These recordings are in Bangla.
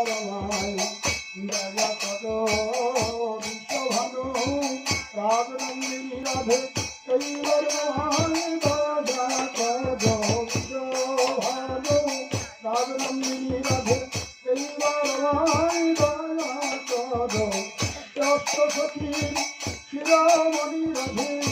রামায় দয়া করো বিশ্বভানু রাজনন্দিনী রাধে কৈবর রামায় দয়া করো বিশ্বভানু রাজনন্দিনী রাধে কৈবর করো অষ্ট সখীর শিরামণি Radhe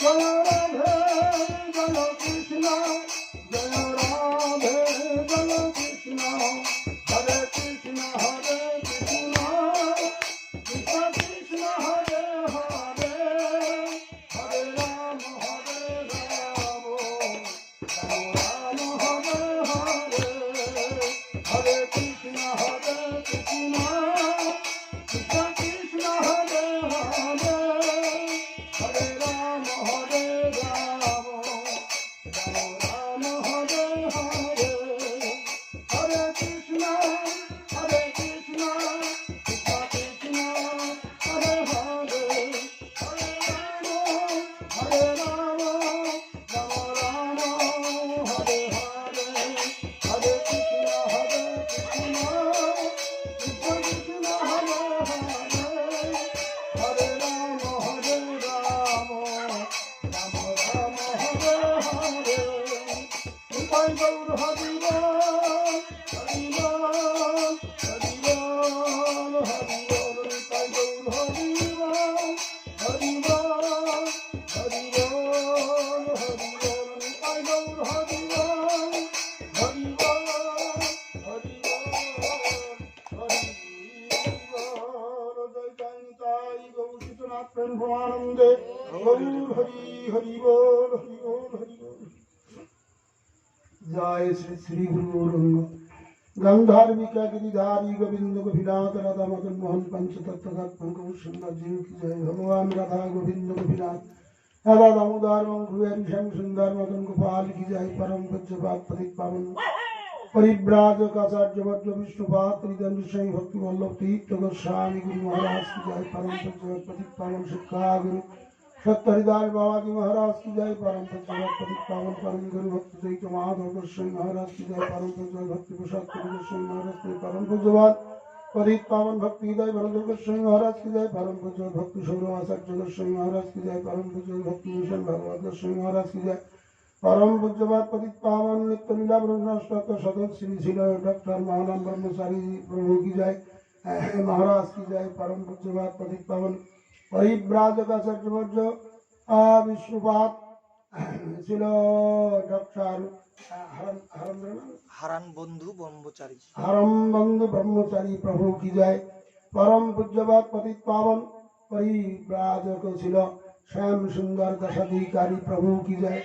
Binodini Radhe কৈবর রামায় Goodbye, Gaur Haribo, Haribo, Haribo, Haribo, Goodbye, Gaur Haribo, Haribo, Haribo, Haribo, Goodbye, Gaur Haribo, Haribo, Haribo, Haribo, Jai Jai Gaur Sitanath Prem Bhavanande, Gaur Hari, Haribo, Haribo, Haribo. জয় শ্রী শ্রী গুরু গৌরঙ্গ গন্ধার্বিকা গিরিধারী গোবিন্দ গোপীনাথ রাধা মদন মোহন পঞ্চতত্ত্বগাত্মক সিংহজি কি জয়? ভগবান রাধা গোবিন্দ গোপীনাথ। রাধা দামোদর মঙ্গুয়ারি শ্যাম সুন্দর মদন গোপাল কি জয়? পরম পূজ্যপাত পতিত পাবন। পরিব্রাজক আচার্য ভদ্র বিষ্ণুপাত ত্রিদণ্ড স্বামী ভক্তি বল্লভ তীর্থ সত্যহরিদাস বাবাজি মহারাজ কি জয় পরম পাবন পরম গুরু ভক্ত জয় তো মাধব গোস্বামী মহারাজ কি জয় পরম জয় ভক্তি প্রসাদ গোস্বামী মহারাজ কি পরম পূজবাদ পরিত পাবন ভক্তি হৃদয় ভরত গোস্বামী মহারাজ কি জয় পরম পূজ ভক্তি সৌরভ আচার্য গোস্বামী মহারাজ কি জয় পরম পূজ ভক্তি মিশন ভগবত গোস্বামী মহারাজ কি জয় পরম পূজ্যবাদ পতিত পাবন নিত্য লীলা ব্রহ্মস্পত সদস্য শ্রী ছিল ডক্টর মহানাম ব্রহ্মচারী প্রভু কি জয়? হ্যাঁ, মহারাজ, কি জয়? পরম পূজ্যবাদ পতিত পাবন অহিব্রাজক আচার্য বিষ্ণুপাত ছিল ডক্টর হারান বন্ধু ব্রহ্মচারী। হারাম বন্ধু ব্রহ্মচারী প্রভু কি যায় পরম পূজ্যবাদ পতিত পাবন পরিব্রাজক ছিল। শ্যাম সুন্দর দশাধিকারী প্রভু কি যায়